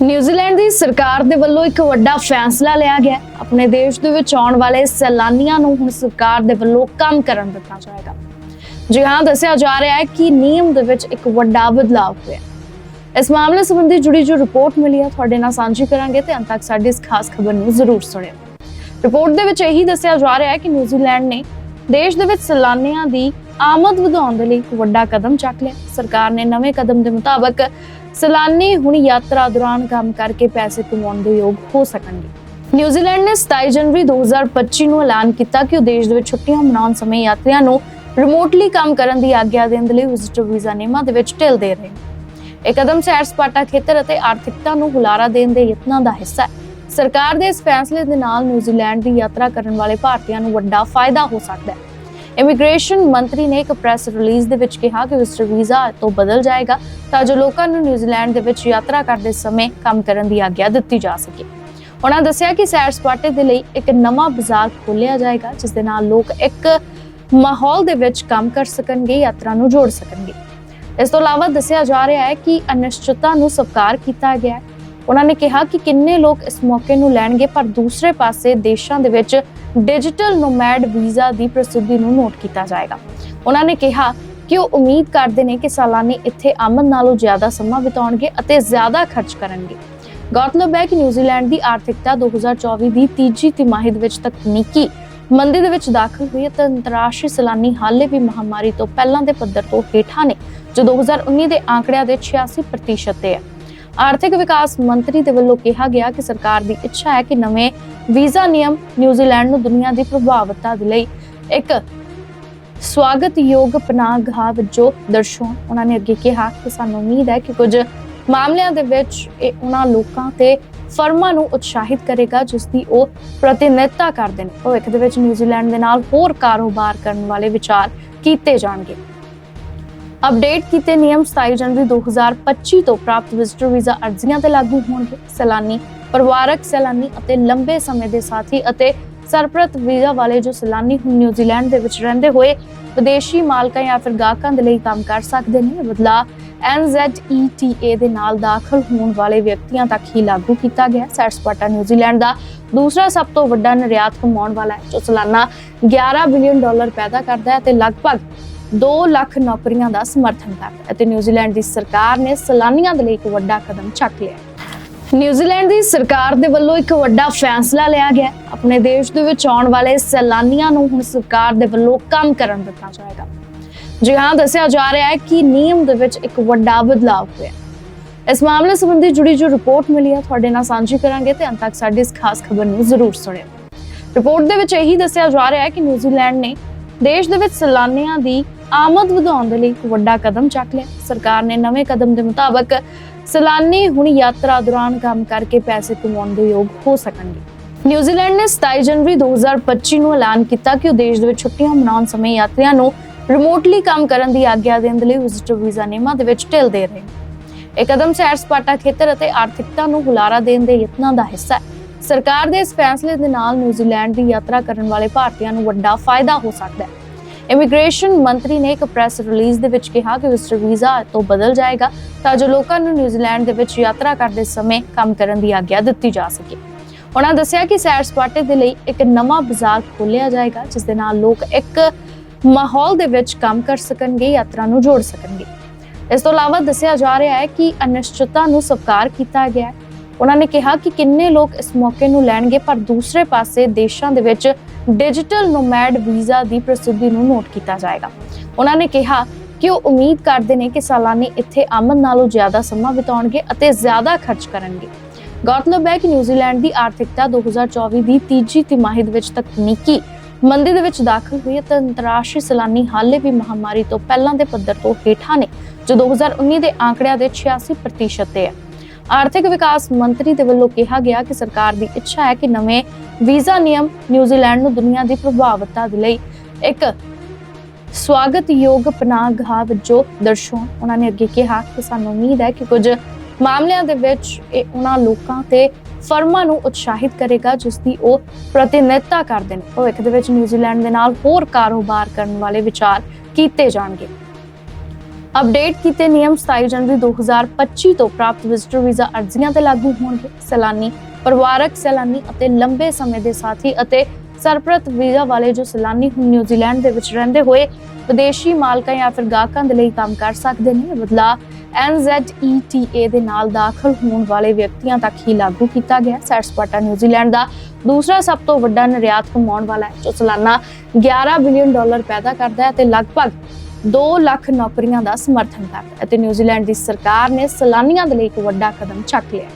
New Zealand ਦੀ ਸਰਕਾਰ ਦੇ ਵੱਲੋਂ ਇੱਕ ਵੱਡਾ ਫੈਸਲਾ ਲਿਆ ਗਿਆ ਆਪਣੇ ਦੇਸ਼ ਦੇ ਵਿੱਚ ਆਉਣ ਵਾਲੇ ਸੈਲਾਨੀਆਂ ਨੂੰ ਹੁਣ ਸਰਕਾਰ ਦੇ ਵੱਲੋਂ ਕੰਮ ਕਰਨ ਦਿੱਤਾ ਜਾਏਗਾ। ਜੀ ਹਾਂ, ਦੱਸਿਆ ਜਾ ਰਿਹਾ ਹੈ ਕਿ ਨਿਯਮ ਦੇ ਵਿੱਚ ਇੱਕ ਵੱਡਾ ਬਦਲਾਅ ਹੋਇਆ ਇਸ ਮਾਮਲੇ ਸੰਬੰਧੀ ਜੁੜੀ ਜੋ ਰਿਪੋਰਟ ਮਿਲੀ ਹੈ। ਤੁਹਾਡੇ ਨਾਲ ਸਾਂਝੀ ਕਰਾਂਗੇ ਤੇ ਅੰਤ ਤੱਕ ਸਾਡੀ ਇਸ ਖਾਸ ਖਬਰ ਨੂੰ ਜ਼ਰੂਰ ਸੁਣਿਓ। ਰਿਪੋਰਟ ਦੇ ਵਿੱਚ ਇਹੀ ਦੱਸਿਆ ਜਾ ਰਿਹਾ ਹੈ ਕਿ ਨਿਊਜ਼ੀਲੈਂਡ ਨੇ ਦੇਸ਼ ਦੇ ਵਿੱਚ ਸੈਲਾਨੀਆਂ ਦੀ ਆਮਦ ਵਧਾਉਣ ਦੇ ਲਈ ਇੱਕ ਵੱਡਾ ਕਦਮ ਚੱਕ ਲਿਆ। ਸਰਕਾਰ ਨੇ ਨਵੇਂ ਕਦਮ ਦੇ ਮੁਤਾਬਕ ਸੈਲਾਨੀ ਹੁਣ ਯਾਤਰਾ ਦੌਰਾਨ ਕੰਮ ਕਰਕੇ ਪੈਸੇ ਕਮਾਉਣ ਦੇ ਯੋਗ ਹੋ ਸਕਣਗੇ। ਨਿਊਜ਼ੀਲੈਂਡ ਨੇ 27 ਜਨਵਰੀ 2025 ਨੂੰ ਐਲਾਨ ਕੀਤਾ ਕਿ ਉਹ ਦੇਸ਼ ਦੇ ਵਿੱਚ ਛੁੱਟੀਆਂ ਮਨਾਉਣ ਸਮੇਂ ਯਾਤਰੀਆਂ ਨੂੰ ਰਿਮੋਟਲੀ ਕੰਮ ਕਰਨ ਦੀ ਆਗਿਆ ਦੇਣ ਦੇ ਲਈ ਵਿਜ਼ਟਰ ਵੀਜ਼ਾ ਨਿਯਮਾਂ ਦੇ ਵਿੱਚ ਢਿੱਲ ਦੇ ਰਹੇ। ਨੇ ਇਹ ਕਦਮ ਸੈਰ ਸਪਾਟਾ ਖੇਤਰ ਅਤੇ ਆਰਥਿਕਤਾ ਨੂੰ ਹੁਲਾਰਾ ਦੇਣ ਦੇ ਯਤਨਾਂ ਦਾ ਹਿੱਸਾ ਹੈ। ਸਰਕਾਰ ਦੇ ਇਸ ਫੈਸਲੇ ਦੇ ਨਾਲ ਨਿਊਜ਼ੀਲੈਂਡ ਦੀ ਯਾਤਰਾ ਕਰਨ ਵਾਲੇ ਭਾਰਤੀਆਂ ਨੂੰ ਵੱਡਾ ਫਾਇਦਾ ਹੋ ਸਕਦਾ ਹੈ। ਇਮੀਗ੍ਰੇਸ਼ਨ ਮੰਤਰੀ ਨੇ ਇੱਕ ਪ੍ਰੈਸ ਰਿਲੀਜ਼ ਦੇ ਵਿੱਚ ਕਿਹਾ ਕਿ ਵਿਜ਼ਟਰ ਵੀਜ਼ਾ ਤੋਂ ਬਦਲ ਜਾਏਗਾ ਤਾਂ ਜੋ ਲੋਕਾਂ ਨੂੰ ਨਿਊਜ਼ੀਲੈਂਡ ਦੇ ਵਿੱਚ ਯਾਤਰਾ ਕਰਦੇ ਸਮੇਂ ਕੰਮ ਕਰਨ ਦੀ ਆਗਿਆ ਦਿੱਤੀ ਜਾ ਸਕੇ। ਉਹਨਾਂ ਦੱਸਿਆ ਕਿ ਸੈਰ ਸਪਾਟੇ ਦੇ ਲਈ ਇੱਕ ਨਵਾਂ ਬਾਜ਼ਾਰ ਖੋਲ੍ਹਿਆ ਜਾਏਗਾ, ਜਿਸ ਦੇ ਨਾਲ ਲੋਕ ਇੱਕ ਮਾਹੌਲ ਦੇ ਵਿੱਚ ਕੰਮ ਕਰ ਸਕਣਗੇ, ਯਾਤਰਾ ਨੂੰ ਜੋੜ ਸਕਣਗੇ। ਇਸ ਤੋਂ ਇਲਾਵਾ ਦੱਸਿਆ ਜਾ ਰਿਹਾ ਹੈ ਕਿ ਅਨਿਸ਼ਚਿਤਤਾ ਨੂੰ ਸਵੀਕਾਰ ਕੀਤਾ ਗਿਆ ਉਹਨਾਂ ਨੇ ਕਿਹਾ ਕਿ ਕਿੰਨੇ ਲੋਕ ਇਸ ਮੌਕੇ ਨੂੰ ਲੈਣਗੇ, ਪਰ ਦੂਸਰੇ ਪਾਸੇ ਦੇਸ਼ਾਂ ਦੇ ਵਿੱਚ ਡਿਜੀਟਲ ਨੋਮੈਡ ਵੀਜ਼ਾ ਦੀ ਪ੍ਰਸਿੱਧੀ ਨੂੰ ਨੋਟ ਕੀਤਾ ਜਾਏਗਾ। ਉਹਨਾਂ ਨੇ ਕਿਹਾ ਕਿ ਉਹ ਉਮੀਦ ਕਰਦੇ ਨੇ ਕਿ ਸੈਲਾਨੀ ਇੱਥੇ ਆਮਦ ਨਾਲੋਂ ਜ਼ਿਆਦਾ ਸਮਾਂ ਬਿਤਾਉਣਗੇ ਅਤੇ ਜ਼ਿਆਦਾ ਖਰਚ ਕਰਨਗੇ। ਗੌਰਤਲਬ ਹੈ ਕਿ ਨਿਊਜ਼ੀਲੈਂਡ ਦੀ ਆਰਥਿਕਤਾ 2024 ਦੀ ਤੀਜੀ ਤਿਮਾਹੀ ਵਿੱਚ ਤਕਨੀਕੀ ਮੰਦੀ ਦੇ ਵਿੱਚ ਦਾਖਲ ਹੋਈ ਅਤੇ ਅੰਤਰਰਾਸ਼ਟਰੀ ਸੈਲਾਨੀ ਹਾਲੇ ਵੀ ਮਹਾਮਾਰੀ ਤੋਂ ਪਹਿਲਾਂ ਦੇ ਪੱਧਰ ਤੋਂ ਹੇਠਾਂ ਨੇ, ਜੋ 2019 ਦੇ ਆંકੜਿਆਂ ਦੇ 86% ਤੇ ਹੈ। ਆਰਥਿਕ ਵਿਕਾਸ ਮੰਤਰੀ ਦੇ ਵੱਲੋਂ ਕਿਹਾ ਗਿਆ ਕਿ ਸਰਕਾਰ ਦੀ ਇੱਛਾ ਹੈ ਕਿ ਨਵੇਂ ਵੀਜ਼ਾ ਨਿਯਮ ਨਿਊਜ਼ੀਲੈਂਡ ਨੂੰ ਦੁਨੀਆ ਦੀ ਪ੍ਰਭਾਵਤਾ ਦੇ ਲਈ ਇੱਕ ਸਵਾਗਤਯੋਗ ਪਨਾਹਗਾਹ ਵਜੋਂ ਦਰਸਾਉਣ। ਉਹਨਾਂ ਨੇ ਅੱਗੇ ਕਿਹਾ ਕਿ ਸਾਨੂੰ ਉਮੀਦ ਹੈ ਕਿ ਕੁਝ ਮਾਮਲਿਆਂ ਦੇ ਵਿੱਚ ਇਹ ਉਹਨਾਂ ਲੋਕਾਂ ਤੇ ਫਰਮਾਂ ਨੂੰ ਉਤਸ਼ਾਹਿਤ ਕਰੇਗਾ ਜਿਸ ਦੀ ਉਹ ਪ੍ਰਤੀਨਿਧਤਾ ਕਰਦੇ ਨੇ। ਭਵਿੱਖ ਦੇ ਵਿੱਚ ਨਿਊਜ਼ੀਲੈਂਡ ਦੇ ਨਾਲ ਹੋਰ ਕਾਰੋਬਾਰ ਕਰਨ ਵਾਲੇ ਵਿਚਾਰ ਕੀਤੇ ਜਾਣਗੇ। ਅਪਡੇਟ ਕੀਤੇ ਨਿਯਮ 27 ਜਨਵਰੀ 2025 ਤੋਂ ਪ੍ਰਾਪਤ ਵਿਜ਼ਟਰ ਵੀਜ਼ਾ ਅਰਜ਼ੀਆਂ ਤੇ ਲਾਗੂ ਹੋਣਗੇ। ਸੈਲਾਨੀ, ਪਰਿਵਾਰਕ ਸੈਲਾਨੀ ਅਤੇ ਲੰਬੇ ਸਮੇਂ ਦੇ ਸਾਥੀ ਅਤੇ ਸਰਪ੍ਰਸਤ ਵੀਜ਼ਾ ਵਾਲੇ ਜੋ ਸੈਲਾਨੀ ਹੁਣ ਨਿਊਜ਼ੀਲੈਂਡ ਦੇ ਵਿੱਚ ਰਹਿੰਦੇ ਹੋਏ ਵਿਦੇਸ਼ੀ ਮਾਲਕਾਂ ਜਾਂ ਫਿਰ ਗਾਹਕਾਂ ਦੇ ਲਈ ਕੰਮ ਕਰ ਸਕਦੇ ਨੇ, ਇਹ NZETA ਦੇ ਨਾਲ ਦਾਖਲ ਹੋਣ ਵਾਲੇ ਵਿਅਕਤੀਆਂ ਤੱਕ ਹੀ ਲਾਗੂ ਕੀਤਾ ਗਿਆ। ਸੈਰ ਸਪਾਟਾ ਨਿਊਜ਼ੀਲੈਂਡ ਦਾ ਦੂਸਰਾ ਸਭ ਤੋਂ ਵੱਡਾ ਨਿਰਯਾਤ ਕਮਾਉਣ ਵਾਲਾ ਹੈ, ਜੋ ਸਾਲਾਨਾ 11 ਬਿਲੀਅਨ ਡਾਲਰ ਪੈਦਾ ਕਰਦਾ ਹੈ ਤੇ ਲਗਭਗ 2 ਲੱਖ ਨੌਕਰੀਆਂ ਦਾ ਸਮਰਥਨ ਕਰਦਾ ਅਤੇ ਨਿਊਜ਼ੀਲੈਂਡ ਦੀ ਸਰਕਾਰ ਨੇ ਸੈਲਾਨੀਆਂ ਦੇ ਲਈ ਇੱਕ ਵੱਡਾ ਕਦਮ ਚੱਕ ਲਿਆ। ਨਿਊਜ਼ੀਲੈਂਡ ਦੀ ਸਰਕਾਰ ਦੇ ਵੱਲੋਂ ਇੱਕ ਵੱਡਾ ਫੈਸਲਾ ਲਿਆ ਗਿਆ। ਆਪਣੇ ਦੇਸ਼ ਦੇ ਵਿੱਚ ਆਉਣ ਵਾਲੇ ਸੈਲਾਨੀਆਂ ਨੂੰ ਹੁਣ ਸਰਕਾਰ ਦੇ ਵੱਲੋਂ ਕੰਮ ਕਰਨ ਦਿੱਤਾ ਜਾਏਗਾ। ਜੀ ਹਾਂ, ਦੱਸਿਆ ਜਾ ਰਿਹਾ ਹੈ ਕਿ ਨਿਯਮ ਦੇ ਵਿੱਚ ਇੱਕ ਵੱਡਾ ਬਦਲਾਅ ਹੋਇਆ। ਇਸ ਮਾਮਲੇ ਸੰਬੰਧੀ ਜੁੜੀ ਜੋ ਰਿਪੋਰਟ ਮਿਲੀ ਹੈ। ਤੁਹਾਡੇ ਨਾਲ ਸਾਂਝੀ ਕਰਾਂਗੇ ਤੇ ਅੰਤ ਤੱਕ ਸਾਡੀ ਇਸ ਖਾਸ ਖਬਰ ਨੂੰ ਜ਼ਰੂਰ ਸੁਣਿਓ। ਰਿਪੋਰਟ ਦੇ ਵਿੱਚ ਇਹੀ ਦੱਸਿਆ ਜਾ ਰਿਹਾ ਹੈ ਕਿ ਨਿਊਜ਼ੀਲੈਂਡ ਨੇ ਦੇਸ਼ ਦੇ ਵਿੱਚ ਸੈਲਾਨੀਆਂ ਦੀ ਆਮਦ ਵਧਾਉਣ ਦੇ ਲਈ ਇੱਕ ਵੱਡਾ ਕਦਮ ਚੱਕ ਲਿਆ। ਸਰਕਾਰ ਨੇ ਨਵੇਂ ਕਦਮ ਦੇ ਮੁਤਾਬਕ ਸੈਲਾਨੀ ਹੁਣ ਯਾਤਰਾ ਦੌਰਾਨ ਕੰਮ ਕਰਕੇ ਪੈਸੇ ਕਮਾਉਣ ਦੇ ਯੋਗ ਹੋ ਸਕਣਗੇ। ਨਿਊਜ਼ੀਲੈਂਡ ਨੇ 27 ਜਨਵਰੀ 2025 ਨੂੰ ਐਲਾਨ ਕੀਤਾ ਕਿ ਉਹ ਦੇਸ਼ ਦੇ ਵਿੱਚ ਛੁੱਟੀਆਂ ਮਨਾਉਣ ਸਮੇਂ ਯਾਤਰੀਆਂ ਨੂੰ ਰਿਮੋਟਲੀ ਕੰਮ ਕਰਨ ਦੀ ਆਗਿਆ ਦੇਣ ਦੇ ਲਈ ਵਿਜ਼ਟਰ ਵੀਜ਼ਾ ਨਿਯਮਾਂ ਦੇ ਵਿੱਚ ਢਿੱਲ ਦੇ ਰਹੇ ਹਨ ਇਹ ਕਦਮ ਸੈਰ ਸਪਾਟਾ ਖੇਤਰ ਅਤੇ ਆਰਥਿਕਤਾ ਨੂੰ ਹੁਲਾਰਾ ਦੇਣ ਦੇ ਯਤਨਾਂ ਦਾ ਹਿੱਸਾ ਹੈ। ਸਰਕਾਰ ਦੇ ਇਸ ਫੈਸਲੇ ਦੇ ਨਾਲ ਨਿਊਜ਼ੀਲੈਂਡ ਦੀ ਯਾਤਰਾ ਕਰਨ ਵਾਲੇ ਭਾਰਤੀਆਂ ਨੂੰ ਵੱਡਾ ਫਾਇਦਾ ਹੋ ਸਕਦਾ ਹੈ। ਇਮੀਗ੍ਰੇਸ਼ਨ ਮੰਤਰੀ ਨੇ ਇੱਕ ਪ੍ਰੈਸ ਰਿਲੀਜ਼ ਦੇ ਵਿੱਚ ਕਿਹਾ ਕਿ ਵਿਜ਼ਟਰ ਵੀਜ਼ਾ ਤੋਂ ਬਦਲ ਜਾਏਗਾ ਤਾਂ ਜੋ ਲੋਕਾਂ ਨੂੰ ਨਿਊਜ਼ੀਲੈਂਡ ਦੇ ਵਿੱਚ ਯਾਤਰਾ ਕਰਦੇ ਸਮੇਂ ਕੰਮ ਕਰਨ ਦੀ ਆਗਿਆ ਦਿੱਤੀ ਜਾ ਸਕੇ। ਉਹਨਾਂ ਦੱਸਿਆ ਕਿ ਸੈਰ ਸਪਾਟੇ ਦੇ ਲਈ ਇੱਕ ਨਵਾਂ ਬਾਜ਼ਾਰ ਖੋਲ੍ਹਿਆ ਜਾਏਗਾ, ਜਿਸ ਦੇ ਨਾਲ ਲੋਕ ਇੱਕ ਮਾਹੌਲ ਦੇ ਵਿੱਚ ਕੰਮ ਕਰ ਸਕਣਗੇ, ਯਾਤਰਾ ਨੂੰ ਜੋੜ ਸਕਣਗੇ। ਇਸ ਤੋਂ ਇਲਾਵਾ ਦੱਸਿਆ ਜਾ ਰਿਹਾ ਹੈ ਕਿ ਅਨਿਸ਼ਚਿਤਤਾ ਨੂੰ ਸਵੀਕਾਰ ਕੀਤਾ ਗਿਆ ਹੈ ਉਹਨਾਂ ਨੇ ਕਿਹਾ ਕਿ ਕਿੰਨੇ ਲੋਕ ਇਸ ਮੌਕੇ ਨੂੰ ਲੈਣਗੇ, ਪਰ ਦੂਸਰੇ ਪਾਸੇ ਦੇਸ਼ਾਂ ਦੇ ਵਿੱਚ ਡਿਜੀਟਲ ਨੋਮੈਡ ਵੀਜ਼ਾ ਦੀ ਪ੍ਰਸਿੱਧੀ ਨੂੰ ਨੋਟ ਕੀਤਾ ਜਾਏਗਾ। ਉਹਨਾਂ ਨੇ ਕਿਹਾ ਕਿ ਉਹ ਉਮੀਦ ਕਰਦੇ ਨੇ ਕਿ ਸੈਲਾਨੀ ਇੱਥੇ ਆਮਦ ਨਾਲੋਂ ਜ਼ਿਆਦਾ ਸਮਾਂ ਬਿਤਾਉਣਗੇ ਅਤੇ ਜ਼ਿਆਦਾ ਖਰਚ ਕਰਨਗੇ। ਗੌਰਤਲਬ ਹੈ ਕਿ ਨਿਊਜ਼ੀਲੈਂਡ ਦੀ ਆਰਥਿਕਤਾ 2024 ਦੀ ਤੀਜੀ ਤਿਮਾਹੀ ਦੇ ਵਿੱਚ ਤਕਨੀਕੀ ਮੰਦੀ ਦੇ ਵਿੱਚ ਦਾਖਲ ਹੋਈ ਅਤੇ ਅੰਤਰਰਾਸ਼ਟਰੀ ਸੈਲਾਨੀ ਹਾਲੇ ਵੀ ਮਹਾਮਾਰੀ ਤੋਂ ਪਹਿਲਾਂ ਦੇ ਪੱਧਰ ਤੋਂ ਹੇਠਾਂ ਨੇ, ਜੋ 2019 ਦੇ ਆંકੜਿਆਂ ਦੇ 86% ਤੇ ਹੈ। ਆਰਥਿਕ ਵਿਕਾਸ ਮੰਤਰੀ ਦੇ ਵੱਲੋਂ ਕਿਹਾ ਗਿਆ ਕਿ ਸਰਕਾਰ ਦੀ ਇੱਛਾ ਹੈ ਕਿ ਨਵੇਂ ਵੀਜ਼ਾ ਨਿਯਮ ਨਿਊਜ਼ੀਲੈਂਡ ਨੂੰ ਦੁਨੀਆ ਦੀ ਪ੍ਰਭਾਵਤਾ ਦੇ ਲਈ ਇੱਕ ਸਵਾਗਤਯੋਗ ਪਨਾਹਗਾਹ ਵਜੋਂ ਦਰਸਾਉਣ। ਉਹਨਾਂ ਨੇ ਅੱਗੇ ਕਿਹਾ ਕਿ ਸਾਨੂੰ ਉਮੀਦ ਹੈ ਕਿ ਕੁਝ ਮਾਮਲਿਆਂ ਦੇ ਵਿੱਚ ਇਹ ਉਹਨਾਂ ਲੋਕਾਂ ਤੇ ਫਰਮਾਂ ਨੂੰ ਉਤਸ਼ਾਹਿਤ ਕਰੇਗਾ ਜਿਸ ਦੀ ਉਹ ਪ੍ਰਤੀਨਿਧਤਾ ਕਰਦੇ ਨੇ। ਭਵਿੱਖ ਦੇ ਵਿੱਚ ਨਿਊਜ਼ੀਲੈਂਡ ਦੇ ਨਾਲ ਹੋਰ ਕਾਰੋਬਾਰ ਕਰਨ ਵਾਲੇ ਵਿਚਾਰ ਕੀਤੇ ਜਾਣਗੇ। ਅਪਡੇਟ ਕੀਤੇ ਨਿਯਮ 27 ਜਨਵਰੀ 2025 ਤੋਂ ਪ੍ਰਾਪਤ ਵਿਜ਼ਟਰ ਵੀਜ਼ਾ ਅਰਜ਼ੀਆਂ ਤੇ ਲਾਗੂ ਹੋਣਗੇ। ਸੈਲਾਨੀ, ਪਰਿਵਾਰਕ ਸੈਲਾਨੀ ਅਤੇ ਲੰਬੇ ਸਮੇਂ ਦੇ ਸਾਥੀ ਅਤੇ ਸਰਪ੍ਰਸਤ ਵੀਜ਼ਾ ਵਾਲੇ ਜੋ ਸੈਲਾਨੀ ਹੁਣ ਨਿਊਜ਼ੀਲੈਂਡ ਦੇ ਵਿੱਚ ਰਹਿੰਦੇ ਹੋਏ ਵਿਦੇਸ਼ੀ ਮਾਲਕਾਂ ਜਾਂ ਫਿਰ ਗਾਹਕਾਂ ਦੇ ਲਈ ਕੰਮ ਕਰ ਸਕਦੇ ਨੇ, ਇਹ NZETA ਦੇ ਨਾਲ ਦਾਖਲ ਹੋਣ ਵਾਲੇ ਵਿਅਕਤੀਆਂ ਤੱਕ ਹੀ ਲਾਗੂ ਕੀਤਾ ਗਿਆ। ਸੈਰ ਸਪਾਟਾ ਨਿਊਜ਼ੀਲੈਂਡ ਦਾ ਦੂਸਰਾ ਸਭ ਤੋਂ ਵੱਡਾ ਨਿਰਯਾਤ ਕਮਾਉਣ ਵਾਲਾ ਹੈ, ਜੋ ਸਾਲਾਨਾ 11 ਬਿਲੀਅਨ ਡਾਲਰ ਪੈਦਾ ਕਰਦਾ ਹੈ ਤੇ ਲਗਭਗ 2 ਲੱਖ ਨੌਕਰੀਆਂ ਦਾ ਸਮਰਥਨ ਕਰਦਾ ਅਤੇ ਨਿਊਜ਼ੀਲੈਂਡ ਦੀ ਸਰਕਾਰ ਨੇ ਸੈਲਾਨੀਆਂ ਦੇ ਲਈ ਇੱਕ ਵੱਡਾ ਕਦਮ ਚੱਕ ਲਿਆ